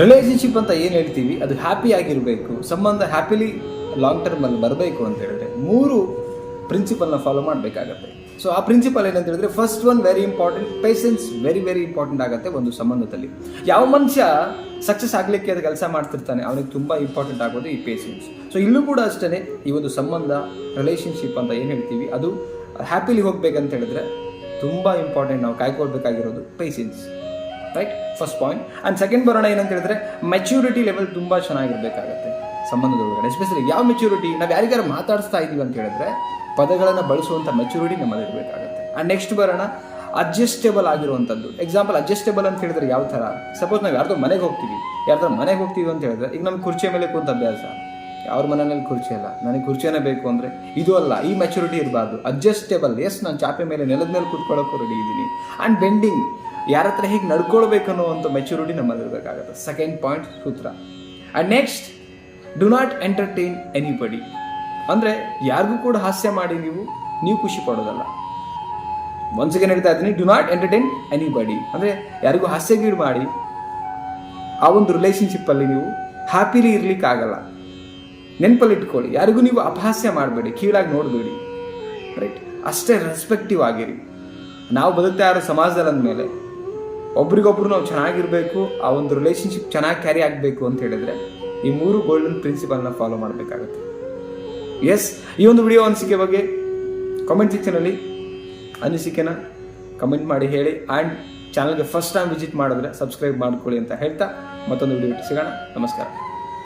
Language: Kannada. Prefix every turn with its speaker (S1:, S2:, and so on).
S1: ರಿಲೇಶನ್ಶಿಪ್ ಅಂತ ಏನು ಹೇಳ್ತೀವಿ? ಅದು ಹ್ಯಾಪಿ ಆಗಿರಬೇಕು. ಸಂಬಂಧ ಹ್ಯಾಪಿಲಿ ಲಾಂಗ್ ಟರ್ಮಲ್ಲಿ ಬರಬೇಕು ಅಂತ ಹೇಳಿದ್ರೆ ಮೂರು ಪ್ರಿನ್ಸಿಪಲ್ನ ಫಾಲೋ ಮಾಡಬೇಕಾಗತ್ತೆ. ಸೊ ಆ ಪ್ರಿನ್ಸಿಪಲ್ ಏನಂತ ಹೇಳಿದ್ರೆ first one very important patience very very important ಆಗುತ್ತೆ ಒಂದು ಸಂಬಂಧದಲ್ಲಿ. ಯಾವ ಮನುಷ್ಯ ಸಕ್ಸಸ್ ಆಗಲಿಕ್ಕೆ ಅದು ಕೆಲಸ ಮಾಡ್ತಿರ್ತಾನೆ, ಅವನಿಗೆ ತುಂಬ ಇಂಪಾರ್ಟೆಂಟ್ ಆಗೋದು ಈ ಪೇಷನ್ಸ್ ಸೊ ಇಲ್ಲೂ ಕೂಡ ಅಷ್ಟೇ ಈ ಒಂದು ಸಂಬಂಧ ರಿಲೇಶನ್ಶಿಪ್ ಅಂತ ಏನು ಹೇಳ್ತೀವಿ? ಅದು ಹ್ಯಾಪಿಲಿ ಹೋಗ್ಬೇಕಂತ ಹೇಳಿದ್ರೆ ತುಂಬ ಇಂಪಾರ್ಟೆಂಟ್ ನಾವು ಕಾಯ್ಕೊಳ್ಬೇಕಾಗಿರೋದು patience right first point and second ಬರೋಣ ಏನಂತ ಹೇಳಿದ್ರೆ ಮೆಚ್ಯೂರಿಟಿ ಲೆವೆಲ್ ತುಂಬ ಸಂಬಂಧದ ಸಂಬಂಧದೊಳಗಡೆ. ಎಸ್ಪೆಷಲಿ ಯಾವ ಮೆಚ್ಯೂರಿಟಿ ನಾವು ಯಾರಿಗಾರು ಮಾತಾಡಿಸ್ತಾ ಇದ್ದೀವಿ ಅಂತ ಹೇಳಿದ್ರೆ, ಪದಗಳನ್ನು ಬಳಸುವಂಥ ಮೆಚ್ಯೂರಿಟಿ ನಮ್ಮಲ್ಲಿ ಇರಬೇಕಾಗತ್ತೆ. ಆ್ಯಂಡ್ ನೆಕ್ಸ್ಟ್ ಬರೋಣ ಅಡ್ಜಸ್ಟೇಬಲ್ ಆಗಿರುವಂಥದ್ದು ಎಕ್ಸಾಂಪಲ್ ಅಡ್ಜಸ್ಟೇಬಲ್ ಅಂತ ಹೇಳಿದ್ರೆ ಯಾವ ಥರ? ಸಪೋಸ್ ನಾವು ಯಾರ್ದೋ ಮನೆಗೆ ಹೋಗ್ತೀವಿ. ಯಾರ್ದೋ ಮನೆಗೆ ಹೋಗ್ತೀವಿ ಅಂತ ಹೇಳಿದ್ರೆ, ಈಗ ನಮ್ಗೆ ಕುರ್ಚಿಯ ಮೇಲೆ ಕೂತ ಅಭ್ಯಾಸ. ಅವ್ರ ಮನೆಯಲ್ಲಿ ಕುರ್ಚಿ ಅಲ್ಲ ನನಗೆ ಕುರ್ಚಿನೇ ಬೇಕು ಅಂದರೆ, ಇದು ಅಲ್ಲ, ಈ ಮೆಚುರಿಟಿ ಇರಬಾರ್ದು. ಅಡ್ಜಸ್ಟೇಬಲ್ ಎಸ್ ನಾನು ಚಾಪೆ ಮೇಲೆ ನೆಲದ ಮೇಲೆ ಕೂತ್ಕೊಳ್ಳೋಕ್ಕೂ ರೆಡಿ ಇದ್ದೀನಿ. ಆ್ಯಂಡ್ ಬೆಂಡಿಂಗ್ ಯಾರ ಹತ್ರ ಹೇಗೆ ನಡ್ಕೊಳ್ಬೇಕು ಒಂದು ಮೆಚುರಿಟಿ ನಮ್ಮಲ್ಲಿ ಇರಬೇಕಾಗುತ್ತೆ ಸೆಕೆಂಡ್ ಪಾಯಿಂಟ್ ಸೂತ್ರ. And next do not entertain anybody ಅಂದರೆ ಯಾರಿಗೂ ಕೂಡ ಹಾಸ್ಯ ಮಾಡಿ ನೀವು ನೀವು ಖುಷಿ ಪಡೋದಲ್ಲ. ಒಂದ್ಸಗೆ ಹೇಳ್ತಾ ಇದ್ದೀನಿ ಡು ನಾಟ್ ಎಂಟರ್ಟೈನ್ ಎನಿಬಡಿ ಅಂದರೆ ಯಾರಿಗೂ ಹಾಸ್ಯಗೀಡು ಮಾಡಿ, ಆ ಒಂದು ರಿಲೇಷನ್ಶಿಪ್ಪಲ್ಲಿ ನೀವು ಹ್ಯಾಪಿಲಿ ಇರಲಿಕ್ಕಾಗಲ್ಲ. ನೆನಪಲ್ಲಿ ಇಟ್ಕೊಳ್ಳಿ. ಯಾರಿಗೂ ನೀವು ಅಪಹಾಸ್ಯ ಮಾಡಬೇಡಿ, ಕೀಳಾಗಿ ನೋಡಬೇಡಿ. ರೈಟ್ ಅಷ್ಟೇ ರೆಸ್ಪೆಕ್ಟಿವ್ ಆಗಿರಿ. ನಾವು ಬದುಕ್ತಾ ಇರೋ ಸಮಾಜದಲ್ಲಿ ಅಂದಮೇಲೆ ಒಬ್ರಿಗೊಬ್ರು ನಾವು ಚೆನ್ನಾಗಿರಬೇಕು, ಆ ಒಂದು ರಿಲೇಷನ್ಶಿಪ್ ಚೆನ್ನಾಗಿ ಕ್ಯಾರಿ ಆಗಬೇಕು ಅಂತ ಹೇಳಿದ್ರೆ ಈ ಮೂರು ಗೋಲ್ಡನ್ ಪ್ರಿನ್ಸಿಪಲ್ನ ಫಾಲೋ ಮಾಡಬೇಕಾಗುತ್ತೆ. ಎಸ್ ಈ ಒಂದು ವಿಡಿಯೋ ಅನಿಸಿಕೆ ಬಗ್ಗೆ ಕಾಮೆಂಟ್ ಸೆಕ್ಷನಲ್ಲಿ ಅನಿಸಿಕೆನ ಕಮೆಂಟ್ ಮಾಡಿ ಹೇಳಿ ಆ್ಯಂಡ್ ಚಾನಲ್ಗೆ ಫಸ್ಟ್ ಟೈಮ್ ವಿಸಿಟ್ ಮಾಡಿದ್ರೆ ಸಬ್ಸ್ಕ್ರೈಬ್ ಮಾಡ್ಕೊಳ್ಳಿ ಅಂತ ಹೇಳ್ತಾ ಮತ್ತೊಂದು ವಿಡಿಯೋ ಸಿಗೋಣ. ನಮಸ್ಕಾರ.